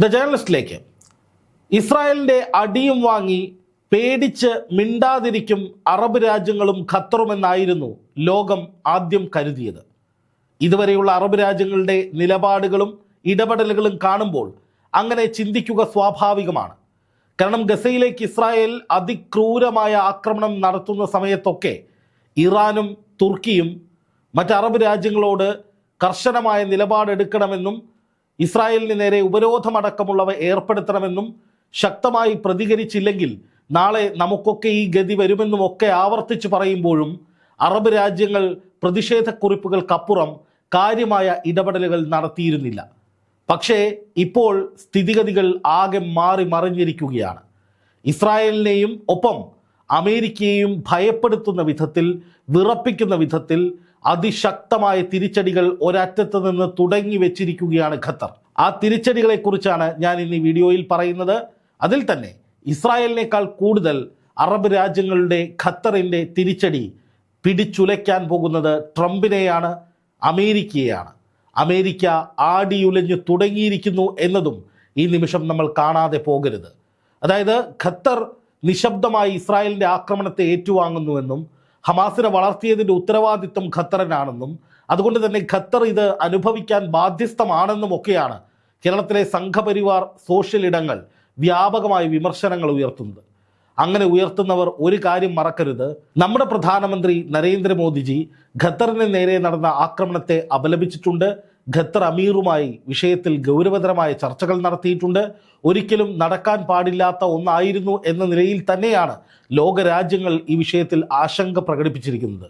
The ജേർണലിസ്റ്റിലേക്ക് ഇസ്രായേലിന്റെ അടിയും വാങ്ങി പേടിച്ച് മിണ്ടാതിരിക്കും അറബ് രാജ്യങ്ങളും ഖത്തറുമെന്നായിരുന്നു ലോകം ആദ്യം കരുതിയത്. ഇതുവരെയുള്ള അറബ് രാജ്യങ്ങളുടെ നിലപാടുകളും ഇടപെടലുകളും കാണുമ്പോൾ അങ്ങനെ ചിന്തിക്കുക സ്വാഭാവികമാണ്. കാരണം ഗസയിലേക്ക് ഇസ്രായേൽ അതിക്രൂരമായ ആക്രമണം നടത്തുന്ന സമയത്തൊക്കെ ഇറാനും തുർക്കിയും മറ്റ് അറബ് രാജ്യങ്ങളോട് കർശനമായ നിലപാടെടുക്കണമെന്നും ഇസ്രായേലിന് നേരെ ഉപരോധമടക്കമുള്ളവ ഏർപ്പെടുത്തണമെന്നും ശക്തമായി പ്രതികരിച്ചില്ലെങ്കിൽ നാളെ നമുക്കൊക്കെ ഈ ഗതി വരുമെന്നും ഒക്കെ ആവർത്തിച്ച് പറയുമ്പോഴും അറബ് രാജ്യങ്ങൾ പ്രതിഷേധക്കുറിപ്പുകൾക്കപ്പുറം കാര്യമായ ഇടപെടലുകൾ നടത്തിയിരുന്നില്ല. പക്ഷേ ഇപ്പോൾ സ്ഥിതിഗതികൾ ആകെ മാറി മറിഞ്ഞിരിക്കുകയാണ്. ഇസ്രായേലിനെയും ഒപ്പം അമേരിക്കയെയും ഭയപ്പെടുത്തുന്ന വിധത്തിൽ വിറപ്പിക്കുന്ന വിധത്തിൽ അതിശക്തമായ തിരിച്ചടികൾ ഒരറ്റത്ത് നിന്ന് തുടങ്ങി വെച്ചിരിക്കുകയാണ് ഖത്തർ. ആ തിരിച്ചടികളെക്കുറിച്ചാണ് ഞാൻ ഇന്ന് വീഡിയോയിൽ പറയുന്നത്. അതിൽ തന്നെ ഇസ്രായേലിനേക്കാൾ കൂടുതൽ അറബ് രാജ്യങ്ങളുടെ ഖത്തറിന്റെ തിരിച്ചടി പിടിച്ചുലയ്ക്കാൻ പോകുന്നത് ട്രംപിനെയാണ് അമേരിക്കയെയാണ്. അമേരിക്ക ആടിയുലഞ്ഞു തുടങ്ങിയിരിക്കുന്നു എന്നതും ഈ നിമിഷം നമ്മൾ കാണാതെ പോകരുത്. അതായത് ഖത്തർ നിശബ്ദമായി ഇസ്രായേലിന്റെ ആക്രമണത്തെ ഏറ്റുവാങ്ങുന്നുവെന്നും ഹമാസിനെ വളർത്തിയതിന്റെ ഉത്തരവാദിത്വം ഖത്തറിനാണെന്നും അതുകൊണ്ട് തന്നെ ഖത്തർ ഇത് അനുഭവിക്കാൻ ബാധ്യസ്ഥമാണെന്നും ഒക്കെയാണ് കേരളത്തിലെ സംഘപരിവാർ സോഷ്യൽ ഇടങ്ങൾ വ്യാപകമായി വിമർശനങ്ങൾ ഉയർത്തുന്നത്. അങ്ങനെ ഉയർത്തുന്നവർ ഒരു കാര്യം മറക്കരുത്. നമ്മുടെ പ്രധാനമന്ത്രി നരേന്ദ്രമോദിജി ഖത്തറിന് നേരെ നടന്ന ആക്രമണത്തെ അപലപിച്ചിട്ടുണ്ട്. ഖത്തർ അമീറുമായി വിഷയത്തിൽ ഗൗരവതരമായ ചർച്ചകൾ നടത്തിയിട്ടുണ്ട്. ഒരിക്കലും നടക്കാൻ പാടില്ലാത്ത ഒന്നായിരുന്നു എന്ന നിലയിൽ തന്നെയാണ് ലോകരാജ്യങ്ങൾ ഈ വിഷയത്തിൽ ആശങ്ക പ്രകടിപ്പിച്ചിരിക്കുന്നത്.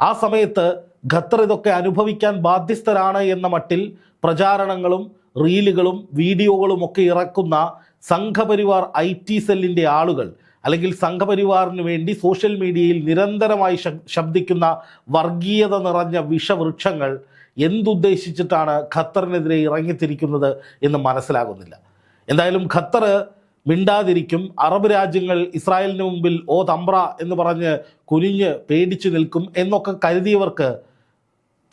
ആ സമയത്ത് ഖത്തർ ഇതൊക്കെ അനുഭവിക്കാൻ ബാധ്യസ്ഥരാണ് എന്ന മട്ടിൽ പ്രചാരണങ്ങളും റീലുകളും വീഡിയോകളും ഒക്കെ ഇറക്കുന്ന സംഘപരിവാർ ഐ ടി സെല്ലിന്റെ ആളുകൾ അല്ലെങ്കിൽ സംഘപരിവാറിന് വേണ്ടി സോഷ്യൽ മീഡിയയിൽ നിരന്തരമായി ശബ്ദിക്കുന്ന വർഗീയത നിറഞ്ഞ വിഷവൃക്ഷങ്ങൾ എന്തുദ്ദേശിച്ചിട്ടാണ് ഖത്തറിനെതിരെ ഇറങ്ങിത്തിരിക്കുന്നത് എന്ന് മനസ്സിലാകുന്നില്ല. എന്തായാലും ഖത്തർ മിണ്ടാതിരിക്കും. അറബ് രാജ്യങ്ങൾ ഇസ്രായേലിന് മുമ്പിൽ ഓ തമ്പ്ര എന്ന് പറഞ്ഞ് കുനിഞ്ഞ് പേടിച്ചു നിൽക്കും എന്നൊക്കെ കരുതിയവർക്ക്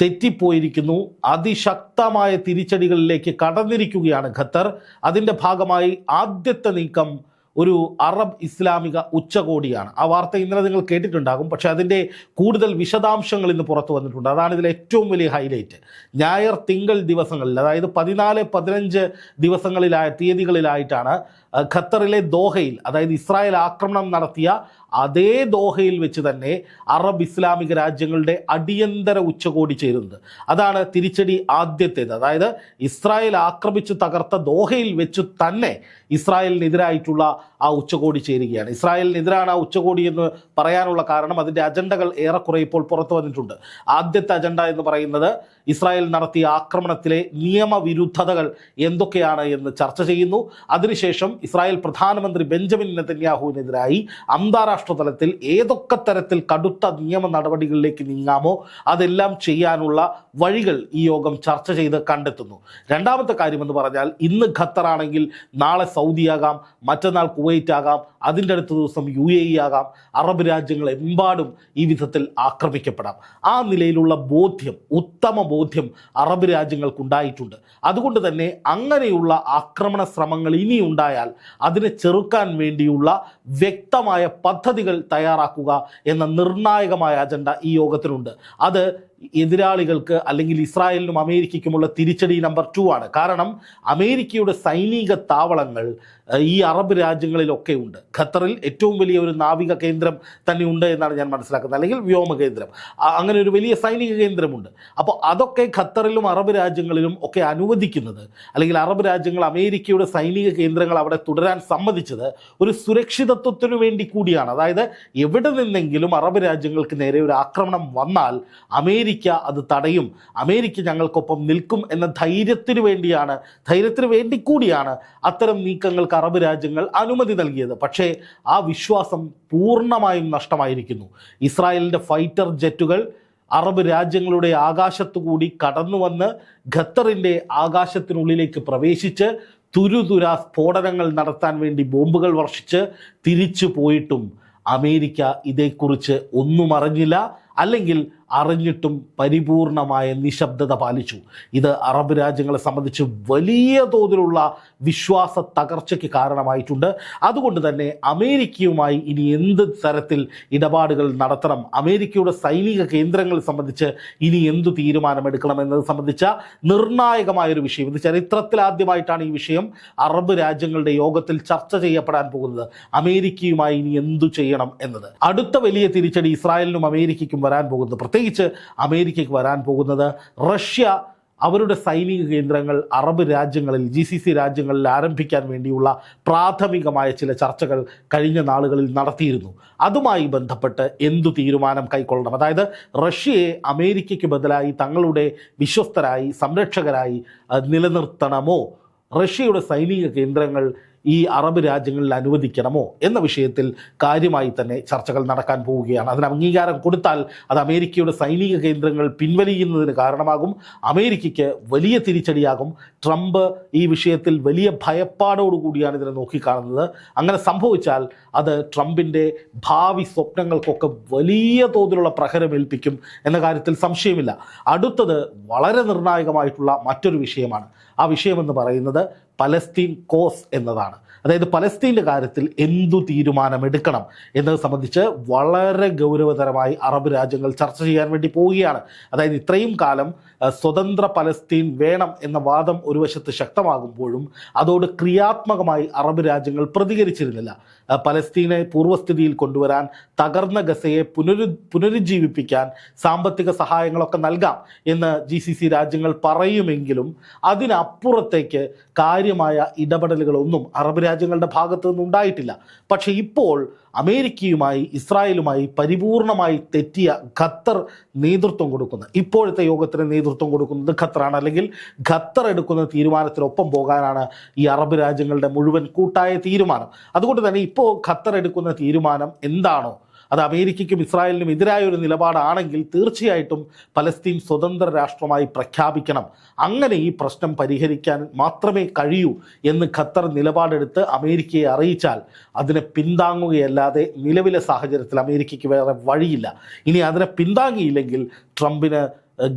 തെറ്റിപ്പോയിരിക്കുന്നു. അതിശക്തമായ തിരിച്ചടികളിലേക്ക് കടന്നിരിക്കുകയാണ് ഖത്തർ. അതിന്റെ ഭാഗമായി ആദ്യത്തെ നീക്കം ഒരു അറബ് ഇസ്ലാമിക ഉച്ചകോടിയാണ്. ആ വാർത്ത ഇന്നലെ നിങ്ങൾ കേട്ടിട്ടുണ്ടാകും. പക്ഷേ അതിന്റെ കൂടുതൽ വിശദാംശങ്ങൾ ഇന്ന് പുറത്തു വന്നിട്ടുണ്ട്. അതാണ് ഇതിലെ ഏറ്റവും വലിയ ഹൈലൈറ്റ്. ഞായർ തിങ്കൾ ദിവസങ്ങളിൽ അതായത് പതിനാല് പതിനഞ്ച് ദിവസങ്ങളിലായ തീയതികളിലായിട്ടാണ് ഖത്തറിലെ ദോഹയിൽ അതായത് ഇസ്രായേൽ ആക്രമണം നടത്തിയ അതേ ദോഹയിൽ വെച്ച് തന്നെ അറബ് ഇസ്ലാമിക രാജ്യങ്ങളുടെ അടിയന്തര ഉച്ചകോടി ചേരുന്നത്. അതാണ് തിരിച്ചടി ആദ്യത്തേത്. അതായത് ഇസ്രായേൽ ആക്രമിച്ച് തകർത്ത ദോഹയിൽ വെച്ച് തന്നെ ഇസ്രായേലിനെതിരായിട്ടുള്ള ആ ഉച്ചകോടി ചേരുകയാണ്. ഇസ്രായേലിനെതിരാണ് ആ ഉച്ചകോടി എന്ന് പറയാനുള്ള കാരണം അതിന്റെ അജണ്ടകൾ ഏറെക്കുറെ ഇപ്പോൾ പുറത്തു വന്നിട്ടുണ്ട്. ആദ്യത്തെ അജണ്ട എന്ന് പറയുന്നത് ഇസ്രായേൽ നടത്തിയ ആക്രമണത്തിലെ നിയമവിരുദ്ധതകൾ എന്തൊക്കെയാണ് എന്ന് ചർച്ച ചെയ്യുന്നു. അതിനുശേഷം ഇസ്രായേൽ പ്രധാനമന്ത്രി ബെഞ്ചമിൻ നെതന്യാഹുവിനെതിരായി അന്താരാഷ്ട്ര തലത്തിൽ ഏതൊക്കെ തരത്തിൽ കടുത്ത നിയമ നടപടികളിലേക്ക് നീങ്ങാമോ അതെല്ലാം ചെയ്യാനുള്ള വഴികൾ ഈ യോഗം ചർച്ച ചെയ്ത് കണ്ടെത്തുന്നു. രണ്ടാമത്തെ കാര്യമെന്ന് പറഞ്ഞാൽ ഇന്ന് ഖത്തറാണെങ്കിൽ നാളെ സൗദിയാകാം മറ്റന്നാൾ കുവൈറ്റ് ആകാം അതിന്റെ അടുത്ത ദിവസം യു എ ഇ ആകാം. അറബ് രാജ്യങ്ങളെമ്പാടും ഈ വിധത്തിൽ ആക്രമിക്കപ്പെടാം. ആ നിലയിലുള്ള ബോധ്യം ഉത്തമ ബോധ്യം അറബ് രാജ്യങ്ങൾക്കുണ്ടായിട്ടുണ്ട്. അതുകൊണ്ട് തന്നെ അങ്ങനെയുള്ള ആക്രമണ ശ്രമങ്ങൾ ഇനി ഉണ്ടായാൽ അതിനെ ചെറുക്കാൻ വേണ്ടിയുള്ള വ്യക്തമായ പദ്ധതികൾ തയ്യാറാക്കുക എന്ന നിർണായകമായ അജണ്ട ഈ യോഗത്തിനുണ്ട് അത് എതിരാളികൾക്ക് അല്ലെങ്കിൽ ഇസ്രായേലിനും അമേരിക്കയ്ക്കുമുള്ള തിരിച്ചടി നമ്പർ ടു ആണ്. കാരണം അമേരിക്കയുടെ സൈനിക താവളങ്ങൾ ഈ അറബ് രാജ്യങ്ങളിലൊക്കെ ഉണ്ട്. ഖത്തറിൽ ഏറ്റവും വലിയ ഒരു നാവിക കേന്ദ്രം തന്നെ ഉണ്ട് എന്നാണ് ഞാൻ മനസ്സിലാക്കുന്നത്. അല്ലെങ്കിൽ വ്യോമ കേന്ദ്രം. അങ്ങനെ ഒരു വലിയ സൈനിക കേന്ദ്രമുണ്ട്. അപ്പോൾ അതൊക്കെ ഖത്തറിലും അറബ് രാജ്യങ്ങളിലും ഒക്കെ അനുവദിക്കുന്നത് അല്ലെങ്കിൽ അറബ് രാജ്യങ്ങൾ അമേരിക്കയുടെ സൈനിക കേന്ദ്രങ്ങൾ അവിടെ തുടരാൻ സമ്മതിച്ചത് ഒരു സുരക്ഷിതത്വത്തിനു വേണ്ടി കൂടിയാണ്. അതായത് എവിടെ നിന്നെങ്കിലും അറബ് രാജ്യങ്ങൾക്ക് നേരെ ഒരു ആക്രമണം വന്നാൽ അമേരിക്ക അത് തടയും. അമേരിക്ക ഞങ്ങൾക്കൊപ്പം നിൽക്കും എന്ന ധൈര്യത്തിന് വേണ്ടിയാണ് ധൈര്യത്തിന് വേണ്ടി കൂടിയാണ് അത്തരം നീക്കങ്ങൾക്ക് അറബ് രാജ്യങ്ങൾ അനുമതി നൽകിയത്. പക്ഷേ ആ വിശ്വാസം പൂർണമായും നഷ്ടമായിരിക്കുന്നു. ഇസ്രായേലിന്റെ ഫൈറ്റർ ജെറ്റുകൾ അറബ് രാജ്യങ്ങളുടെ ആകാശത്തു കൂടി കടന്നു വന്ന് ഖത്തറിന്റെ ആകാശത്തിനുള്ളിലേക്ക് പ്രവേശിച്ച് തുരുതുര സ്ഫോടനങ്ങൾ നടത്താൻ വേണ്ടി ബോംബുകൾ വർഷിച്ച് തിരിച്ചു പോയിട്ടും അമേരിക്ക ഇതേക്കുറിച്ച് ഒന്നും അറിഞ്ഞില്ല. അല്ലെങ്കിൽ അറിഞ്ഞിട്ടും പരിപൂർണമായ നിശബ്ദത പാലിച്ചു. ഇത് അറബ് രാജ്യങ്ങളെ സംബന്ധിച്ച് വലിയ തോതിലുള്ള വിശ്വാസ തകർച്ചയ്ക്ക് കാരണമായിട്ടുണ്ട്. അതുകൊണ്ട് തന്നെ അമേരിക്കയുമായി ഇനി എന്ത് തരത്തിൽ ഇടപാടുകൾ നടത്തണം അമേരിക്കയുടെ സൈനിക കേന്ദ്രങ്ങൾ സംബന്ധിച്ച് ഇനി എന്ത് തീരുമാനമെടുക്കണം എന്നത് സംബന്ധിച്ച നിർണായകമായൊരു വിഷയം. ഇത് ചരിത്രത്തിൽ ആദ്യമായിട്ടാണ് ഈ വിഷയം അറബ് രാജ്യങ്ങളുടെ യോഗത്തിൽ ചർച്ച ചെയ്യപ്പെടാൻ പോകുന്നത്. അമേരിക്കയുമായി ഇനി എന്തു ചെയ്യണം എന്നത്. അടുത്ത വലിയ തിരിച്ചടി ഇസ്രായേലിനും അമേരിക്കയ്ക്കും വരാൻ പോകുന്നത്. പ്രത്യേകിച്ച് അമേരിക്കയ്ക്ക് വരാൻ പോകുന്നത് റഷ്യ അവരുടെ സൈനിക കേന്ദ്രങ്ങൾ അറബ് രാജ്യങ്ങളിൽ ജി സി സി രാജ്യങ്ങളിൽ ആരംഭിക്കാൻ വേണ്ടിയുള്ള പ്രാഥമികമായ ചില ചർച്ചകൾ കഴിഞ്ഞ നാളുകളിൽ നടത്തിയിരുന്നു. അതുമായി ബന്ധപ്പെട്ട് എന്തു തീരുമാനം കൈക്കൊള്ളണം? അതായത് റഷ്യയെ അമേരിക്കയ്ക്ക് ബദലായി തങ്ങളുടെ വിശ്വസ്തരായി സംരക്ഷകരായി നിലനിർത്തണമോ? റഷ്യയുടെ സൈനിക കേന്ദ്രങ്ങൾ ഈ അറബ് രാജ്യങ്ങളിൽ അനുവദിക്കണമോ എന്ന വിഷയത്തിൽ കാര്യമായി തന്നെ ചർച്ചകൾ നടക്കാൻ പോവുകയാണ്. അതിന് അംഗീകാരം കൊടുത്താൽ അത് അമേരിക്കയുടെ സൈനിക കേന്ദ്രങ്ങൾ പിൻവലിയുന്നതിന് കാരണമാകും. അമേരിക്കയ്ക്ക് വലിയ തിരിച്ചടിയാകും. ട്രംപ് ഈ വിഷയത്തിൽ വലിയ ഭയപ്പാടോടുകൂടിയാണ് ഇതിനെ നോക്കിക്കാണുന്നത്. അങ്ങനെ സംഭവിച്ചാൽ അത് ട്രംപിന്റെ ഭാവി സ്വപ്നങ്ങൾക്കൊക്കെ വലിയ തോതിലുള്ള പ്രഹരമേൽപ്പിക്കും എന്ന കാര്യത്തിൽ സംശയമില്ല. അടുത്തത് വളരെ നിർണായകമായിട്ടുള്ള മറ്റൊരു വിഷയമാണ്. ആ വിഷയമെന്ന് പറയുന്നത് പലസ്തീൻ കോസ് എന്നതാണ്. അതായത് പലസ്തീന്റെ കാര്യത്തിൽ എന്തു തീരുമാനമെടുക്കണം എന്നത് സംബന്ധിച്ച് വളരെ ഗൗരവതരമായി അറബ് രാജ്യങ്ങൾ ചർച്ച ചെയ്യാൻ വേണ്ടി പോവുകയാണ്. അതായത് ഇത്രയും കാലം സ്വതന്ത്ര പലസ്തീൻ വേണം എന്ന വാദം ഒരു വശത്ത് ശക്തമാകുമ്പോഴും അതോട് ക്രിയാത്മകമായി അറബ് രാജ്യങ്ങൾ പ്രതികരിച്ചിരുന്നില്ല. പലസ്തീനെ പൂർവസ്ഥിതിയിൽ കൊണ്ടുവരാൻ തകർന്ന ഗസയെ പുനരു പുനരുജ്ജീവിപ്പിക്കാൻ സാമ്പത്തിക സഹായങ്ങളൊക്കെ നൽകാം എന്ന് ജി സി സി രാജ്യങ്ങൾ പറയുമെങ്കിലും അതിനപ്പുറത്തേക്ക് കാര്യമായ ഇടപെടലുകളൊന്നും അറബ് രാജ്യങ്ങളുടെ ഭാഗത്തു നിന്നുണ്ടായിട്ടില്ല. പക്ഷേ ഇപ്പോൾ അമേരിക്കയുമായി ഇസ്രായേലുമായി പരിപൂർണമായി തെറ്റിയ ഖത്തർ നേതൃത്വം കൊടുക്കുന്നത് ഇപ്പോഴത്തെ യോഗത്തിന് നേതൃത്വം കൊടുക്കുന്നത് ഖത്തറാണ്. അല്ലെങ്കിൽ ഖത്തർ എടുക്കുന്ന തീരുമാനത്തിനൊപ്പം പോകാനാണ് ഈ അറബ് രാജ്യങ്ങളുടെ മുഴുവൻ കൂട്ടായ തീരുമാനം. അതുകൊണ്ട് തന്നെ ഇപ്പോൾ ഖത്തർ എടുക്കുന്ന തീരുമാനം എന്താണോ അത് അമേരിക്കയ്ക്കും ഇസ്രായേലിനും എതിരായ ഒരു നിലപാടാണെങ്കിൽ തീർച്ചയായിട്ടും പലസ്തീൻ സ്വതന്ത്ര രാഷ്ട്രമായി പ്രഖ്യാപിക്കണം. അങ്ങനെ ഈ പ്രശ്നം പരിഹരിക്കാൻ മാത്രമേ കഴിയൂ എന്ന് ഖത്തർ നിലപാടെടുത്ത് അമേരിക്കയെ അറിയിച്ചാൽ അതിനെ പിന്താങ്ങുകയല്ലാതെ നിലവിലെ സാഹചര്യത്തിൽ അമേരിക്കയ്ക്ക് വേറെ വഴിയില്ല. ഇനി അതിനെ പിന്താങ്ങിയില്ലെങ്കിൽ ട്രംപിന്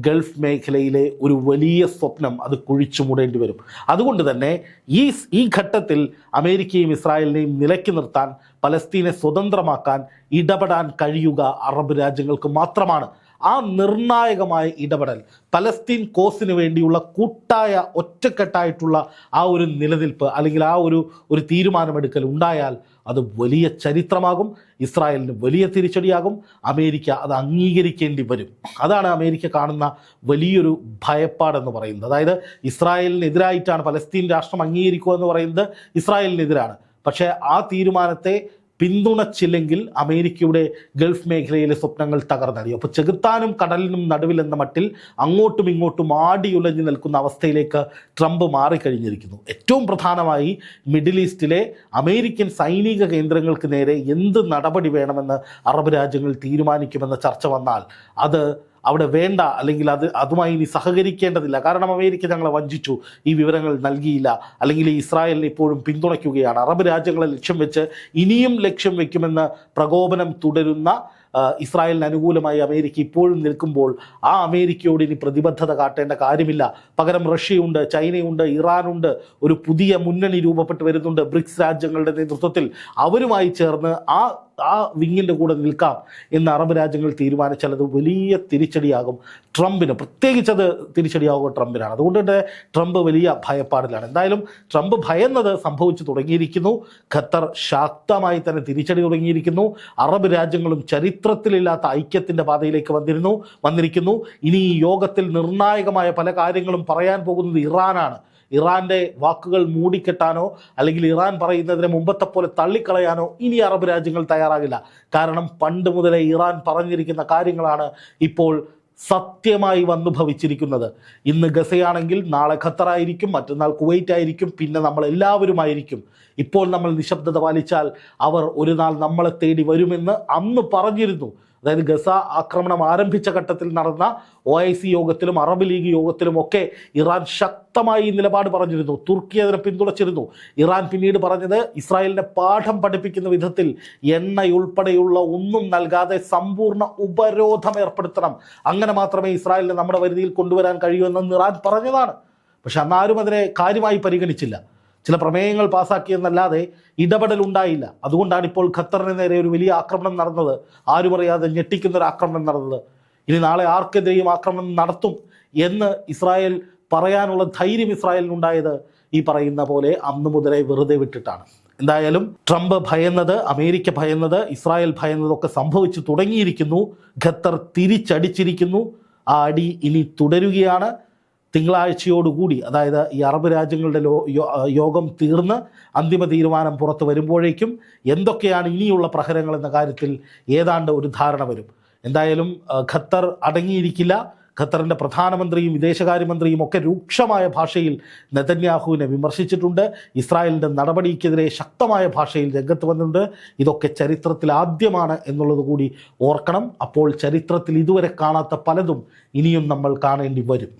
ഗൾഫ് മേഖലയിലെ ഒരു വലിയ സ്വപ്നം അത് കുഴിച്ചു മൂടേണ്ടി വരും. അതുകൊണ്ട് തന്നെ ഈ ഈ ഘട്ടത്തിൽ അമേരിക്കയും ഇസ്രായേലിനെയും നിലയ്ക്ക് നിർത്താൻ പലസ്തീനെ സ്വതന്ത്രമാക്കാൻ ഇടപെടാൻ കഴിയുക അറബ് രാജ്യങ്ങൾക്ക് മാത്രമാണ്. ആ നിർണായകമായ ഇടപെടൽ പലസ്തീൻ കോസിന് വേണ്ടിയുള്ള കൂട്ടായ ഒറ്റക്കെട്ടായിട്ടുള്ള ആ ഒരു നിലനിൽപ്പ് അല്ലെങ്കിൽ ആ ഒരു ഒരു തീരുമാനമെടുക്കൽ ഉണ്ടായാൽ അത് വലിയ ചരിത്രമാകും ഇസ്രായേലിന് വലിയ തിരിച്ചടിയാകും അമേരിക്ക അത് അംഗീകരിക്കേണ്ടി വരും. അതാണ് അമേരിക്ക കാണുന്ന വലിയൊരു ഭയപ്പാടെന്ന് പറയുന്നത്. അതായത് ഇസ്രായേലിനെതിരായിട്ടാണ് പലസ്തീൻ രാഷ്ട്രം അംഗീകരിക്കുക എന്ന് പറയുന്നത് ഇസ്രായേലിനെതിരാണ്. പക്ഷേ ആ തീരുമാനത്തെ പിന്തുണച്ചില്ലെങ്കിൽ അമേരിക്കയുടെ ഗൾഫ് മേഖലയിലെ സ്വപ്നങ്ങൾ തകർന്നടിയും അപ്പോൾ ചെകുത്താനും കടലിനും നടുവിൽ എന്ന മട്ടിൽ അങ്ങോട്ടും ഇങ്ങോട്ടും ആടിയുലഞ്ഞു നിൽക്കുന്ന അവസ്ഥയിലേക്ക് ട്രംപ് മാറിക്കഴിഞ്ഞിരിക്കുന്നു. ഏറ്റവും പ്രധാനമായി മിഡിൽ ഈസ്റ്റിലെ അമേരിക്കൻ സൈനിക കേന്ദ്രങ്ങൾക്ക് നേരെ എന്ത് നടപടി വേണമെന്ന് അറബ് രാജ്യങ്ങൾ തീരുമാനിക്കുമെന്ന ചർച്ച വന്നാൽ അത് അവിടെ വേണ്ട അല്ലെങ്കിൽ അത് അതുമായി ഇനി സഹകരിക്കേണ്ടതില്ല. കാരണം അമേരിക്ക ഞങ്ങളെ വഞ്ചിച്ചു. ഈ വിവരങ്ങൾ നൽകിയില്ല. അല്ലെങ്കിൽ ഇസ്രായേലിനെ ഇപ്പോഴും പിന്തുണയ്ക്കുകയാണ്. അറബ് രാജ്യങ്ങളെ ലക്ഷ്യം വെച്ച് ഇനിയും ലക്ഷ്യം വയ്ക്കുമെന്ന് പ്രകോപനം തുടരുന്ന ഇസ്രായേലിന് അനുകൂലമായി അമേരിക്ക ഇപ്പോഴും നിൽക്കുമ്പോൾ ആ അമേരിക്കയോട് ഇനി പ്രതിബദ്ധത കാട്ടേണ്ട കാര്യമില്ല. പകരം റഷ്യയുണ്ട് ചൈനയുണ്ട് ഇറാനുണ്ട്. ഒരു പുതിയ മുന്നണി രൂപപ്പെട്ട് വരുന്നുണ്ട് ബ്രിക്സ് രാജ്യങ്ങളുടെ നേതൃത്വത്തിൽ. അവരുമായി ചേർന്ന് ആ ആ വിങ്ങിന്റെ കൂടെ നിൽക്കാം എന്ന് അറബ് രാജ്യങ്ങൾ തീരുമാനിച്ചാൽ അത് വലിയ തിരിച്ചടിയാകും. ട്രംപിന് പ്രത്യേകിച്ച് അത് തിരിച്ചടിയാകുക ട്രംപിനാണ്. അതുകൊണ്ട് തന്നെ ട്രംപ് വലിയ ഭയപ്പാടിലാണ്. എന്തായാലും ട്രംപ് ഭയന്നത് സംഭവിച്ചു തുടങ്ങിയിരിക്കുന്നു. ഖത്തർ ശക്തമായി തന്നെ തിരിച്ചടി തുടങ്ങിയിരിക്കുന്നു. അറബ് രാജ്യങ്ങളും ചരിത്രത്തിലില്ലാത്ത ഐക്യത്തിന്റെ പാതയിലേക്ക് വന്നിരുന്നു വന്നിരിക്കുന്നു. ഇനി ഈ യോഗത്തിൽ നിർണായകമായ പല കാര്യങ്ങളും പറയാൻ പോകുന്നത് ഇറാനാണ്. ഇറാന്റെ വാക്കുകൾ മൂടിക്കെട്ടാനോ അല്ലെങ്കിൽ ഇറാൻ പറയുന്നതിനെ മുമ്പത്തെ പോലെ തള്ളിക്കളയാനോ ഇനി അറബ് രാജ്യങ്ങൾ തയ്യാറാകില്ല. കാരണം പണ്ട് മുതലേ ഇറാൻ പറഞ്ഞിരിക്കുന്ന കാര്യങ്ങളാണ് ഇപ്പോൾ സത്യമായി വന്നു ഭവിച്ചിരിക്കുന്നത്. ഇന്ന് ഗസയാണെങ്കിൽ നാളെ ഖത്തറായിരിക്കും മറ്റന്നാൾ കുവൈറ്റ് ആയിരിക്കും പിന്നെ നമ്മൾ എല്ലാവരുമായിരിക്കും ഇപ്പോൾ നമ്മൾ നിശബ്ദത പാലിച്ചാൽ അവർ ഒരു നാൾ നമ്മളെ തേടി വരുമെന്ന് അന്ന് പറഞ്ഞിരുന്നു. അതായത് ഗസ ആക്രമണം ആരംഭിച്ച ഘട്ടത്തിൽ നടന്ന ഒ ഐ സി യോഗത്തിലും അറബ് ലീഗ് യോഗത്തിലും ഒക്കെ ഇറാൻ ശക്തമായി നിലപാട് പറഞ്ഞിരുന്നു. തുർക്കി അതിനെ പിന്തുണച്ചിരുന്നു. ഇറാൻ പിന്നീട് പറഞ്ഞത് ഇസ്രായേലിനെ പാഠം പഠിപ്പിക്കുന്ന വിധത്തിൽ എണ്ണയുൾപ്പെടെയുള്ള ഒന്നും നൽകാതെ സമ്പൂർണ ഉപരോധം ഏർപ്പെടുത്തണം. അങ്ങനെ മാത്രമേ ഇസ്രായേലിനെ നമ്മുടെ വരുതിയിൽ കൊണ്ടുവരാൻ കഴിയൂ എന്ന് ഇറാൻ പറഞ്ഞതാണ്. പക്ഷെ അന്നാരും അതിനെ കാര്യമായി പരിഗണിച്ചില്ല. ചില പ്രമേയങ്ങൾ പാസാക്കിയെന്നല്ലാതെ ഇടപെടൽ ഉണ്ടായില്ല അതുകൊണ്ടാണ് ഇപ്പോൾ ഖത്തറിന് നേരെ ഒരു വലിയ ആക്രമണം നടന്നത്. ആരും അറിയാതെ ഞെട്ടിക്കുന്ന ഒരു ആക്രമണം നടന്നത്. ഇനി നാളെ ആർക്കെതിരെയും ആക്രമണം നടത്തും എന്ന് ഇസ്രായേൽ പറയാനുള്ള ധൈര്യം ഇസ്രായേലിനുണ്ടായത് ഈ പറയുന്ന പോലെ അന്ന് മുതലേ വെറുതെ വിട്ടിട്ടാണ്. എന്തായാലും ട്രംപ് ഭയന്നത് അമേരിക്ക ഭയന്നത് ഇസ്രായേൽ ഭയന്നതൊക്കെ സംഭവിച്ചു തുടങ്ങിയിരിക്കുന്നു. ഖത്തർ തിരിച്ചടിച്ചിരിക്കുന്നു. ആ അടി ഇനി തുടരുകയാണ്. തിങ്കളാഴ്ചയോടുകൂടി അതായത് ഈ അറബ് രാജ്യങ്ങളുടെ യോഗം തീർന്ന് അന്തിമ തീരുമാനം പുറത്ത് വരുമ്പോഴേക്കും എന്തൊക്കെയാണ് ഇനിയുള്ള പ്രഹരങ്ങൾ എന്ന കാര്യത്തിൽ ഏതാണ്ട് ഒരു ധാരണ വരും. എന്തായാലും ഖത്തർ അടങ്ങിയിരിക്കില്ല. ഖത്തറിന്റെ പ്രധാനമന്ത്രിയും വിദേശകാര്യമന്ത്രിയും ഒക്കെ രൂക്ഷമായ ഭാഷയിൽ നെതന്യാഹുവിനെ വിമർശിച്ചിട്ടുണ്ട്. ഇസ്രായേലിന്റെ നടപടിക്കെതിരെ ശക്തമായ ഭാഷയിൽ രംഗത്ത് വന്നിട്ടുണ്ട്. ഇതൊക്കെ ചരിത്രത്തിൽ ആദ്യമാണ് എന്നുള്ളത് കൂടി ഓർക്കണം. അപ്പോൾ ചരിത്രത്തിൽ ഇതുവരെ കാണാത്ത പലതും ഇനിയും നമ്മൾ കാണേണ്ടി വരും.